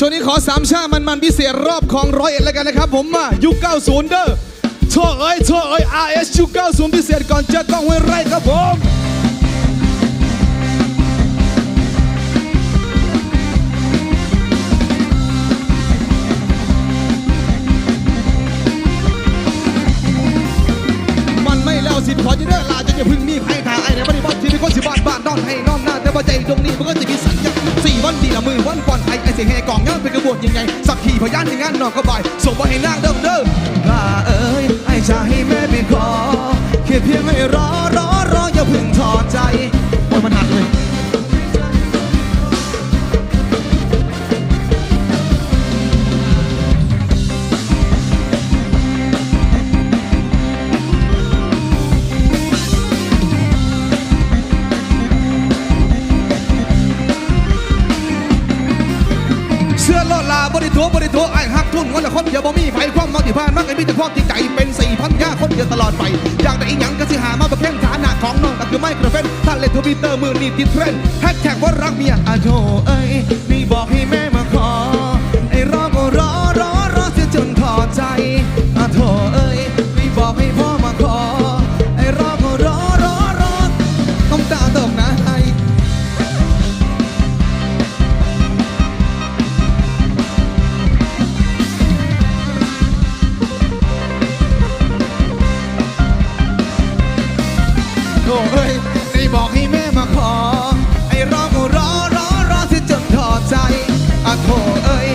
ช่วงนี้ขอสามชามันมันพิเศษรอบของร้อยเอ็ดแล้วกันนะครับผมมายุค90 เด้อโท่เอ้ยโท่เอ้ย RS ยุค90 พิเศษก่อนเจอกล้องห้วยไร่ครับผม สียงแห่กองงานเป็นกระบวนยังไงสักขีพยานในงานนอนก็บ่ายส่งมาให้นางเดิมเดิม บริทัวบริทัวไอ้หักทุนวันละคนเดียวบ่มีไฟความมักที่ผ่านมากไอ้มีแต่ความจริงใจเป็นสี่พันยาคนเดียวตลอดไป อยากได้อีหยังก็สิหามาประเคนฐานะของน้องก็คือไม่กระเฟนท่าเล่นทวิตเตอร์มือนีติดเทรนด์แฮชแท็กว่ารักเมียอะโธเอ้ โอ้ยได้บอกให้แม่มาขอ ไอ้ร้องก็รอรอรอเธอจนท้อใจอโอ้ย